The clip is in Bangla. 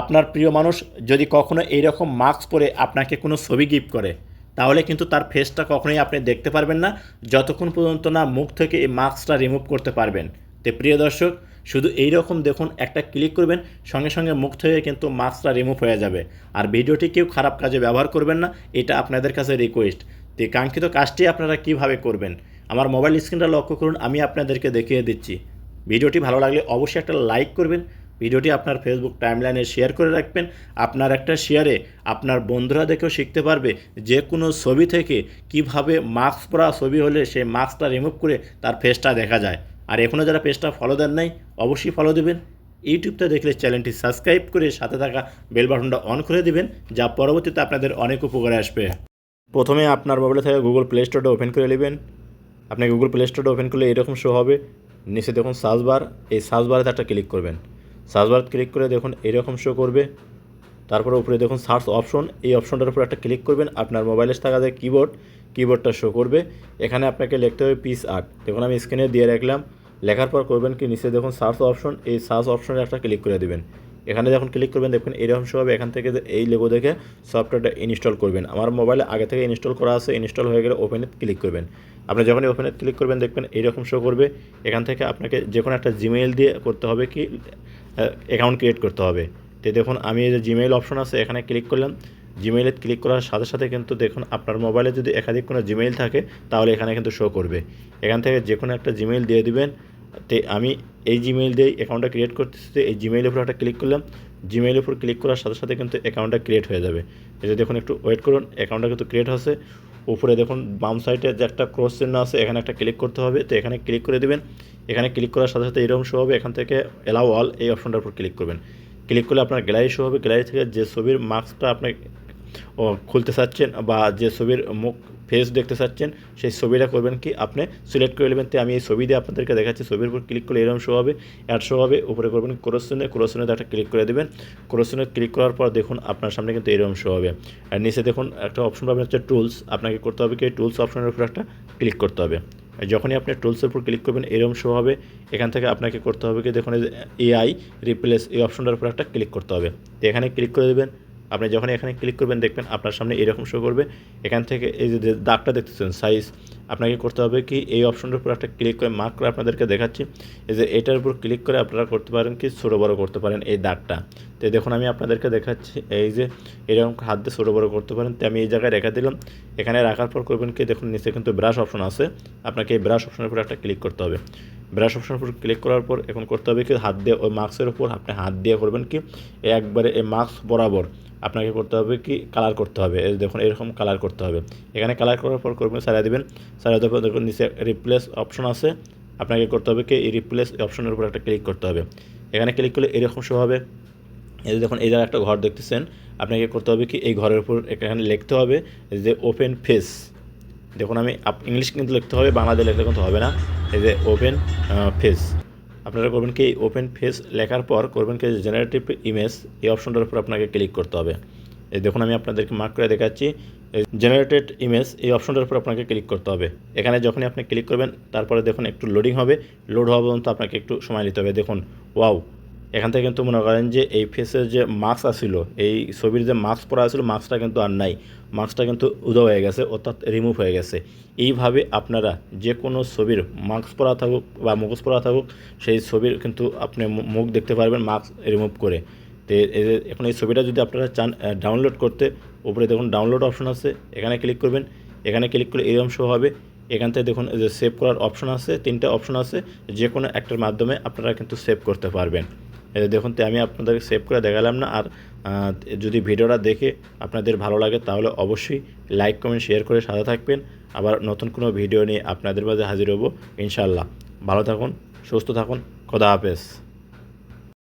আপনার প্রিয় মানুষ যদি কখনো এইরকম মাস্ক পরে আপনাকে কোনো ছবি গিফট করে, তাহলে কিন্তু তার ফেসটা কখনোই আপনি দেখতে পারবেন না। যতক্ষণ পর্যন্ত না মুখ থেকে এই মাস্কটা রিমুভ করতে পারবেন। তো প্রিয় দর্শক, শুধু এই রকম দেখুন, একটা ক্লিক করবেন, সঙ্গে সঙ্গে মুখ থেকে কিন্তু মাস্কটা রিমুভ হয়ে যাবে। আর ভিডিওটি কেউ খারাপ কাজে ব্যবহার করবেন না, এটা আপনাদের কাছে রিকোয়েস্ট তো কাঙ্ক্ষিত কাজটি আপনারা কীভাবে করবেন? আমার মোবাইল স্ক্রিনটা লক্ষ্য করুন, আমি আপনাদেরকে দেখিয়ে দিচ্ছি। ভিডিওটি ভালো লাগলে অবশ্যই একটা লাইক করবেন ভিডিওটি আপনার ফেসবুক টাইমলাইনে শেয়ার করে রাখবেন। আপনার একটা শেয়ারে আপনার বন্ধুরা দেখেও শিখতে পারবে যে কোনো ছবি থেকে কীভাবে মাস্ক পরা ছবি হলে সেই মাস্কটা রিমুভ করে তার ফেসটা দেখা যায়। আর এখনও যারা পেজটা ফলো দেন নাই, অবশ্যই ফলো দেবেন। ইউটিউবটা দেখলে চ্যানেলটি সাবস্ক্রাইব করে সাথে থাকা বেল বাটনটা অন করে দিবেন, যা পরবর্তীতে আপনাদের অনেক উপকারে আসবে। প্রথমে আপনার মোবাইলে থেকে গুগল প্লে স্টোরটা ওপেন করে নেবেন। আপনি গুগল প্লে স্টোরটা ওপেন করলে এরকম শো হবে। নিচে দেখুন সার্চ বার এই সার্চ বারেতে একটা ক্লিক করবেন। সার্চ বার ক্লিক করে দেখুন এরকম শো করবে। তারপরে উপরে দেখুন সার্চ অপশন এই অপশনটার উপর একটা ক্লিক করবেন। আপনার মোবাইলে থাকা যে কিবোর্ড কিবোর্ডটা শো করবে। এখানে আপনাকে লিখতে হবে পিস আর্ট দেখুন আমি স্ক্রিনে দিয়ে রাখলাম। লেখার পর করবেন কি, নিচে দেখুন সার্চ অপশন এই সার্চ অপশনে একটা ক্লিক করে দেবেন। এখানে যখন ক্লিক করবেন দেখবেন এরকম শো হবে। এখান থেকে এই লেগো দেখে সফটওয়্যারটা ইনস্টল করবেন। আমার মোবাইলে আগে থেকে ইনস্টল করা আছে ইনস্টল হয়ে গেলে ওপেনে ক্লিক করবেন। আপনি যখনই ওপেনে ক্লিক করবেন, দেখবেন এইরকম শো করবে। এখান থেকে আপনাকে যে কোনো একটা জিমেইল দিয়ে করতে হবে কি অ্যাকাউন্ট ক্রিয়েট করতে হবে। তো দেখুন, আমি এই যে জিমেইল অপশন আছে, এখানে ক্লিক করলাম। জিমেইলে ক্লিক করার সাথে সাথে কিন্তু দেখুন, আপনার মোবাইলে যদি একাধিক কোনো জিমেইল থাকে, তাহলে এখানে কিন্তু শো করবে। এখান থেকে যে কোনো একটা জিমেইল দিয়ে দিবেন। তে আমি এই জিমেইল দিয়ে অ্যাকাউন্টটা ক্রিয়েট করতেছি এই জিমেইলের উপর একটা ক্লিক করলাম। জিমেইলের উপর ক্লিক করার সাথে সাথে কিন্তু অ্যাকাউন্টটা ক্রিয়েট হয়ে যাবে। এই যে দেখুন, একটু ওয়েট করুন অ্যাকাউন্টটা কিন্তু ক্রিয়েট হচ্ছে। উপরে দেখুন, বাম সাইডে যে একটা ক্রস চিহ্ন আছে, এখানে একটা ক্লিক করতে হবে। তো এখানে ক্লিক করে দেবেন। এখানে ক্লিক করার সাথে সাথে এরকম শো হবে। এখান থেকে এলাও অল এই অপশনটার উপর ক্লিক করবেন। ক্লিক করলে আপনার গ্যালারি শো হবে। গ্যালারি থেকে যে ছবির মার্কসটা আপনি ও খুলতে চাচ্ছেন বা যে ছবির মুখ ফেস দেখতে চাচ্ছেন, সেই ছবিটা করবেন কি? আপনি সিলেক্ট করে নেবেন। তো আমি এই ছবি দিয়ে আপনাদেরকে দেখাচ্ছি। ছবির উপর ক্লিক করলে এরকম শো হবে অ্যাড শো হবে। উপরে করবেন ক্রোশনে ক্রোশনে একটা ক্লিক করে দেবেন। ক্রোশনে ক্লিক করার পর দেখুন আপনার সামনে কিন্তু এরকম শো হবে। আর নিচে দেখুন একটা অপশন পাবেন হচ্ছে টুলস আপনাকে করতে হবে কি? টুলস অপশনের উপর একটা ক্লিক করতে হবে। যখনই আপনি টুলসের উপর ক্লিক করবেন, এরকম শো হবে। এখান থেকে আপনাকে করতে হবে কি? দেখুন এআই রিপ্লেস এই অপশনটার উপর একটা ক্লিক করতে হবে। এখানে ক্লিক করে দেবেন। আপনি যখন এখানে ক্লিক করবেন, দেখবেন আপনার সামনে এরকম শো করবে। এখান থেকে এই যে দাগটা দেখতেছেন সাইজ আপনাকে করতে হবে কি এই অপশনটার উপর একটা ক্লিক করে মার্ক করে আপনাদেরকে দেখাচ্ছি। এই যে এটার উপর ক্লিক করে আপনারা করতে পারেন কি, ছোটো বড়ো করতে পারেন এই দাগটা। তো দেখুন, আমি আপনাদেরকে দেখাচ্ছি, এই যে এরকম হাত দিয়ে ছোটো বড়ো করতে পারেন। তো আমি এই জায়গায় রেখে দিলাম। এখানে রাখার পর করবেন কি, দেখুন, নিচে কিন্তু ব্রাশ অপশন আছে। আপনাকে এই ব্রাশ অপশনের উপর একটা ক্লিক করতে হবে। ব্রাশ অপশনের উপর ক্লিক করার পর এখন করতে হবে কি হাত দিয়ে, ওই মাস্কের উপর আপনি হাত দিয়ে করবেন কি, একবারে এই মাস্ক বরাবর আপনাকে করতে হবে কি কালার করতে হবে। দেখুন, এরকম কালার করতে হবে। এখানে কালার করার পর করবেন সারা দেবেন। সারা দেওয়ার পর দেখুন, নিচে রিপ্লেস অপশন আছে। আপনাকে করতে হবে কি, এই রিপ্লেস অপশনের উপর একটা ক্লিক করতে হবে। এখানে ক্লিক করলে এরকম শো হবে। এই দেখুন, এই একটা ঘর দেখতেছেন। আপনাকে করতে হবে কি, এই ঘরের উপর এখানে লিখতে হবে যে ওপেন ফেস দেখুন আমি ইংলিশ কিন্তু লিখতে হবে, বাংলাতে লিখলে কিন্তু হবে না। এই যে ওপেন ফেস আপনারা করবেন কি ওপেন ফেস লেখার পর করবেন কি জেনারেটিভ ইমেজ এই অপশনটার উপর আপনাকে ক্লিক করতে হবে। এই দেখুন আমি আপনাদেরকে মার্ক করে দেখাচ্ছি জেনারেটেড ইমেজ এই অপশনটার উপর আপনাকে ক্লিক করতে হবে। এখানে যখনই আপনি ক্লিক করবেন, তারপরে দেখুন একটু লোডিং হবে লোড হওয়া পর্যন্ত আপনাকে একটু সময় নিতে হবে। দেখুন ওয়াও এখান থেকে কিন্তু মনে করেন যে এই ফেসের যে মাস্ক আসছিল এই ছবির যে মাস্ক পরা আসছিল মাস্কটা কিন্তু আর নাই। মাস্কটা কিন্তু উদয় হয়ে গেছে, অর্থাৎ রিমুভ হয়ে গেছে। এইভাবে আপনারা যে কোনো ছবির মাস্ক পরা থাকুক বা মুখোশ পরা থাকুক, সেই ছবির কিন্তু আপনি মুখ দেখতে পারবেন মাস্ক রিমুভ করে। তো এখন এই ছবিটা যদি আপনারা চান ডাউনলোড করতে, উপরে দেখুন ডাউনলোড অপশন আছে, এখানে ক্লিক করবেন। এখানে ক্লিক করলে এরকম শো হবে। এখান থেকে দেখুন যে সেভ করার অপশন আছে, তিনটা অপশন আছে যে কোনো একটার মাধ্যমে আপনারা কিন্তু সেভ করতে পারবেন। দেখুন, তো আমি আপনাদের সেভ করে দেখালাম না, আর যদি ভিডিওটা দেখে আপনাদের ভালো লাগে, তাহলে অবশ্যই লাইক কমেন্ট শেয়ার করে সাথে থাকবেন। আবার নতুন কোনো ভিডিও নিয়ে আপনাদের মাঝে হাজির হব ইনশাল্লাহ ভালো থাকুন, সুস্থ থাকুন, খোদা হাফেজ।